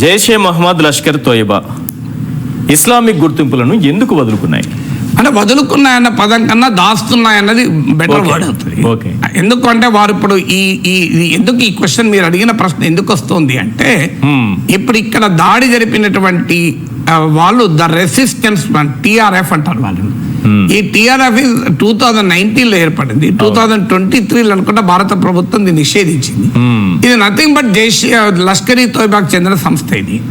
Jaish-e Mohammed Lashkar Toiba Islamic గుర్తింపులను ఎందుకు వదులుకున్నాయి అంటే వదులుకున్నాయన్న పదం కన్నా దాస్తున్నాయన్నది బెటర్. వర్డ్ అవుతుంది Okay. ఎందుకు అంటే వారు ఇప్పుడు ఈ ఈ ఎందుకు ఈ క్వశ్చన్ మీరు అడిగిన ప్రశ్న ఎందుకు వస్తుంది అంటే Hmm. ఇప్పుడు ఇక్కడ దాడి జరిపినటువంటి వాళ్ళు ద రెసిస్టెన్స్ టిఆర్ఎఫ్ అంటారు వాళ్ళు Hmm. ఈ టిఆర్ఎఫ్ టూ థౌజండ్ నైన్టీన్లో ఏర్పడింది. టూ థౌజండ్ ట్వంటీ త్రీలో అనుకుంటే భారత ప్రభుత్వం దీన్ని నిషేధించింది. Hmm. ఇది నథింగ్ బట్ జైషీ లష్కరీ తోయిబాకు చెందిన సంస్థ ఇది.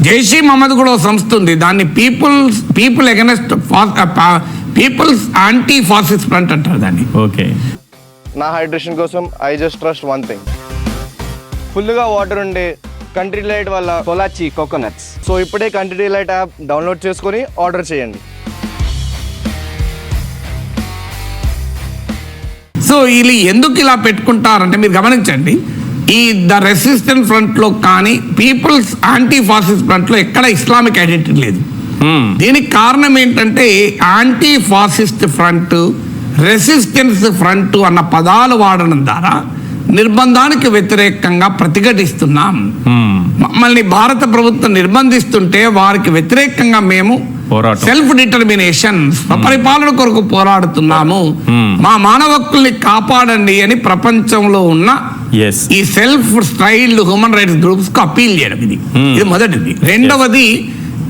జైషీ మహమ్మద్ కూడా ఒక సంస్థ ఉంది. దాన్ని peoples people against peoples anti fascist front అంటారు దాన్ని. ఓకే. నా హైడ్రేషన్ కోసం I just trust one thing. ఫుల్గా వాటర్ ఉండే కంట్రీ లైట్ వల్ల పొలాచి కోకోనట్స్ సో ఇప్పుడే కంట్రీ లైట్ యాప్ డౌన్లోడ్ చేసుకొని ఆర్డర్ చేయండి. సో వీళ్ళు ఎందుకు ఇలా పెట్టుకుంటారంటే మీరు గమనించండి. ఈ ద రెసిస్టెంట్ ఫ్రంట్లో కానీ పీపుల్స్ యాంటీ ఫాసిస్ట్ ఫ్రంట్లో ఎక్కడ ఇస్లామిక్ ఐడెంటిటీ లేదు. Hmm. దీనికి కారణం ఏంటంటే anti fascist front resistance front అన్న పదాలు వాడడం ద్వారా నిర్బంధానికి వ్యతిరేకంగా ప్రతిఘటిస్తున్నాం. మమ్మల్ని భారత ప్రభుత్వం నిర్బంధిస్తుంటే వారికి వ్యతిరేకంగా మేము. సెల్ఫ్ డిటర్మినేషన్ స్వపరిపాలన కొరకు పోరాడుతున్నాము. మా మానవ హక్కుల్ని కాపాడండి అని ప్రపంచంలో ఉన్న ఈ సెల్ఫ్ స్టైల్డ్ హ్యూమన్ రైట్స్ గ్రూప్స్కు అప్పీల్ చేయడం ఇది. ఇది మొదటిది. రెండవది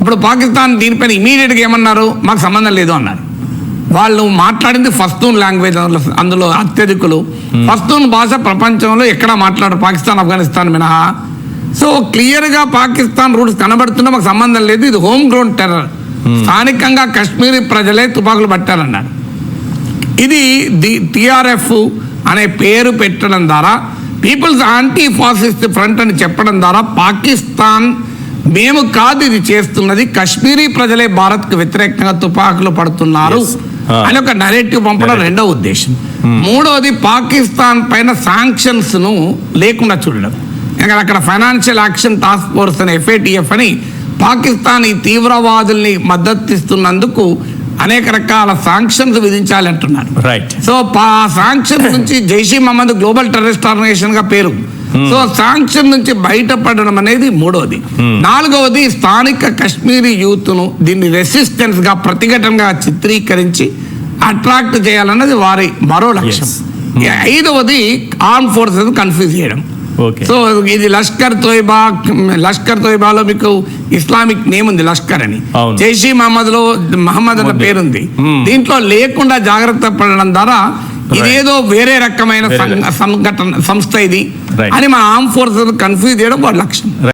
ఇప్పుడు పాకిస్తాన్ దీనిపైన ఇమీడియట్గా ఏమన్నారు? మాకు సంబంధం లేదు అన్నారు. వాళ్ళు మాట్లాడింది ఫస్తూన్ లాంగ్వేజ్ అందులో అత్యధికులు. ఫస్తూన్ భాష ప్రపంచంలో ఎక్కడ మాట్లాడరు? పాకిస్తాన్ ఆఫ్ఘనిస్తాన్ మినహా. సో క్లియర్గా పాకిస్తాన్ రూట్స్ కనబడుతున్నా మాకు సంబంధం లేదు. ఇది హోమ్ గ్రౌండ్ టెర్రర్. స్థానికంగా కాశ్మీరీ ప్రజలే తుపాకులు పట్టారన్నారు. ఇది ది టిఆర్ఎఫ్ అనే పేరు పెట్టడం ద్వారా పీపుల్స్ యాంటీ ఫాసిస్ట్ ఫ్రంట్ అని చెప్పడం ద్వారా పాకిస్తాన్ మేము కాదు ఇది చేస్తున్నది. కశ్మీరీ ప్రజలే భారత్కు వ్యతిరేకంగా తుపాకులు పడుతున్నారు. అని ఒక నరేటివ్ పంపడం. రెండో ఉద్దేశం. మూడవది పాకిస్తాన్ పైన సాంక్షన్స్ను లేకుండా చూడడం. ఎందుకంటే అక్కడ ఫైనాన్షియల్ యాక్షన్ టాస్క్ ఫోర్స్ అని ఎఫ్ఏటిఎఫ్ అని పాకిస్తాన్ ఈ తీవ్రవాదుల్ని మద్దతిస్తున్నందుకు అనేక రకాల సాంక్షన్స్ విధించాలి అంటున్నారు రైట్ సో పా సాంక్షన్ నుంచి జైషీ మహమ్మద్ గ్లోబల్ టెర్రరిస్ట్ ఆర్గనైజేషన్గా పేరు. సో సాంక్షన్ నుంచి బయటపడడం అనేది మూడవది నాలుగవది స్థానిక కశ్మీరీ యూత్ను దీన్ని రెసిస్టెన్స్గా ప్రతిఘటనగా చిత్రీకరించి అట్రాక్ట్ చేయాలన్నది వారి మరో లక్ష్యం Yes. ఐదవది ఆర్మ్ ఫోర్సెస్ కన్ఫ్యూజ్ చేయడం సో ఇది లష్కర్ తోయిబా లష్కర్ తోయిబాలో మీకు ఇస్లామిక్ నేమ్ ఉంది లష్కర్ అని. జైషీ మహమ్మద్లో మహమ్మద్ అన్న. పేరుంది Hmm. దీంట్లో లేకుండా జాగ్రత్త పడడం ద్వారా ఇదేదో వేరే రకమైన సంఘటన సంస్థ ఇది. అని మన ఆర్మ్ ఫోర్సెస్ కన్ఫ్యూజ్ చేయడం వాడి లక్ష్యం